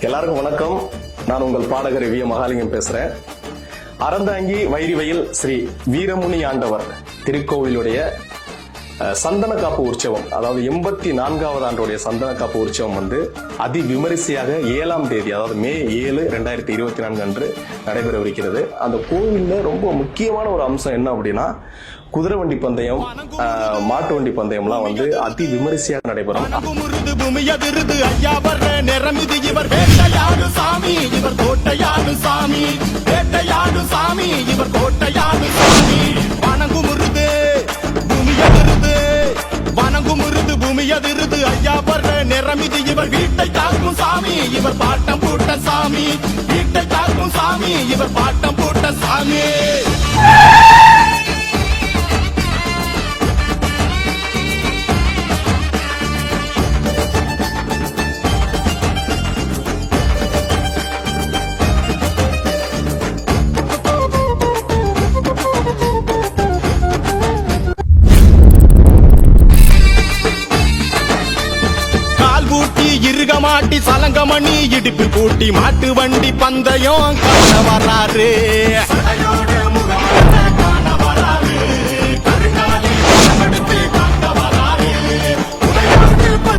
எல்லாருக்கும் வணக்கம். நான் உங்கள் பாடகர் வி மகாலிங்கம் பேசுறேன். அறந்தாங்கி வைரிவயல் ஸ்ரீ வீரமுனி ஆண்டவர் திருக்கோவிலுடைய சந்தன காப்பு உற்சவம் அதாவது எண்பத்தி நான்காவது ஆண்டுடைய சந்தன காப்பு உற்சவம் வந்து அதி விமரிசையாக ஏழாம் தேதி அதாவது மே ஏழு ரெண்டாயிரத்தி இருபத்தி நான்கு அன்று நடைபெறவிருக்கிறது. அந்த கோவிலில் ரொம்ப முக்கியமான ஒரு அம்சம் என்ன அப்படின்னா குதிரை வண்டி பந்தயம் மாட்டு வண்டி பந்தயம்லாம் வந்து அதி விமரிசையாக நடைபெறும் ஐயா சாமி இவர் கோட்டையாடு சாமி. சாமி இவர் கோட்டையாடு சாமி. வனங்குமுருது பூமி அதிருது ஐயா வர்ற நிறம் இது இவர் வீட்டை தாக்கும் சாமி இவர் பாட்டம் பூட்ட சாமி. வீட்டை தாக்கும் சாமி இவர் பாட்டம் பூட்ட சாமி. கூட்டி இருக மாட்டி சலங்கமணி இடுப்பு கூட்டி மாட்டு வண்டி பந்தயம் காண வர்றாரு